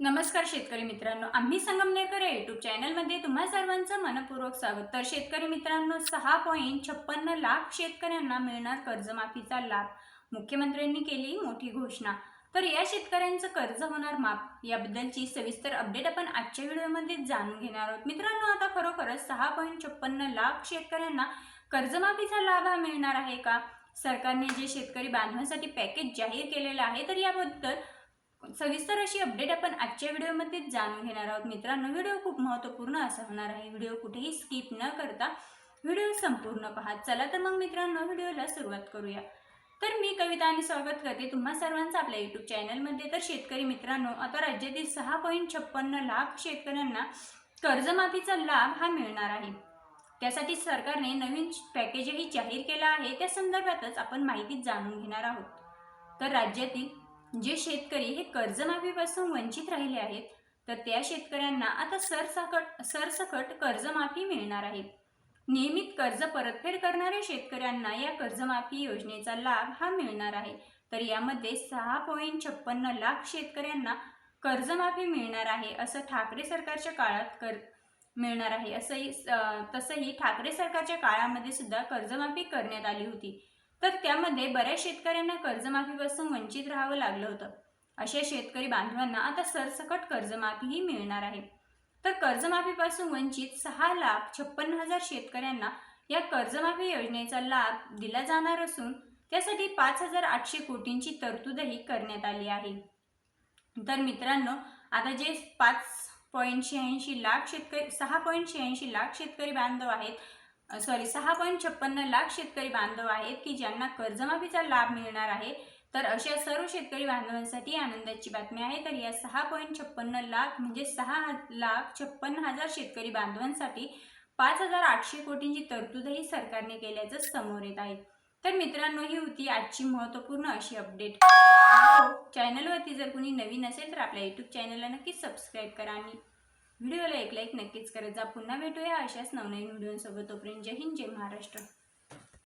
नमस्कार शेतकरी मित्रांनो आम्ही संगमनेरकर युट्यूब चॅनलमध्ये तुम्हा सर्वांचं मनपूर्वक स्वागत. तर शेतकरी मित्रांनो सहा पॉईंट छप्पन्न लाख शेतकऱ्यांना मिळणार कर्जमाफीचा लाभ. मुख्यमंत्र्यांनी केली मोठी घोषणा. तर या शेतकऱ्यांचं कर्ज होणार माफ याबद्दलची सविस्तर अपडेट आपण आजच्या व्हिडिओमध्ये जाणून घेणार आहोत. मित्रांनो आता खरोखरच सहा पॉईंट छप्पन्न लाख शेतकऱ्यांना कर्जमाफीचा लाभ हा मिळणार आहे का? सरकारने जे शेतकरी बांधवांसाठी पॅकेज जाहीर केलेलं आहे तर याबद्दल सविस्तर अशी अपडेट आपण आजच्या व्हिडिओमध्ये जाणून घेणार आहोत. मित्रांनो व्हिडिओ खूप महत्त्वपूर्ण असा होणार आहे. व्हिडिओ कुठेही स्किप न करता व्हिडिओ संपूर्ण पहा चला तर मग मित्रांनो व्हिडिओला सुरुवात करूया. तर मी कविता आणि स्वागत करते तुम्हा सर्वांचं आपल्या यूट्यूब चॅनलमध्ये तर शेतकरी मित्रांनो आता राज्यातील सहा पॉईंट छप्पन्न लाख शेतकऱ्यांना कर्जमाफीचा लाभ हा मिळणार आहे. त्यासाठी सरकारने नवीन पॅकेजही जाहीर केलं आहे. त्या संदर्भातच आपण माहिती जाणून घेणार आहोत. तर राज्यातील जे शेतकरी हे कर्जमाफीपासून वंचित राहिले आहेत तर त्या शेतकऱ्यांना आता सरसकट सरसकट कर्जमाफी मिळणार आहे. नियमित कर्ज परतफेड करणाऱ्या शेतकऱ्यांना या कर्जमाफी योजनेचा लाभ हा मिळणार आहे. तर यामध्ये सहा पॉईंट छप्पन्न लाख शेतकऱ्यांना कर्जमाफी मिळणार आहे असं ठाकरे सरकारच्या काळात कर मिळणार आहे. असंही तसंही ठाकरे सरकारच्या काळामध्ये सुद्धा कर्जमाफी करण्यात आली होती. तर त्यामध्ये बऱ्याच शेतकऱ्यांना कर्जमाफीपासून वंचित राहावं लागलं होतं. अशा शेतकरी बांधवांना आता सरसकट कर्जमाफीही मिळणार आहे. तर कर्जमाफीपासून वंचित सहा लाख छप्पन्न हजार शेतकऱ्यांना या कर्जमाफी योजनेचा लाभ दिला जाणार असून त्यासाठी पाच हजार आठशे कोटींची तरतूदही करण्यात आली आहे. तर मित्रांनो आता जे पाच पॉईंट शहाऐंशी लाख शेतकरी सहा पॉईंट शहाऐंशी लाख शेतकरी बांधव आहेत सॉरी सहा पॉईंट छप्पन्न लाख शेतकरी बांधव आहेत की ज्यांना कर्जमाफीचा लाभ मिळणार आहे. तर अशा सर्व शेतकरी बांधवांसाठी आनंदाची बातमी आहे. तर या सहा पॉईंट छप्पन्न लाख म्हणजे सहा लाख छप्पन्न हजार शेतकरी बांधवांसाठी पाच हजार आठशे कोटींची तरतूदही सरकारने केल्याचं समोर येत आहे. तर मित्रांनो ही होती आजची महत्त्वपूर्ण अशी अपडेट चॅनलवरती हो, जर कुणी नवीन असेल तर आपल्या यूट्यूब चॅनलला नक्की सबस्क्राईब करा आणि व्हिडिओला एक लाईक नक्कीच करत जा पुन्हा भेटूया अशाच नवनवीन व्हिडिओसोबत. तोपर्यंत जय हिंद जय महाराष्ट्र.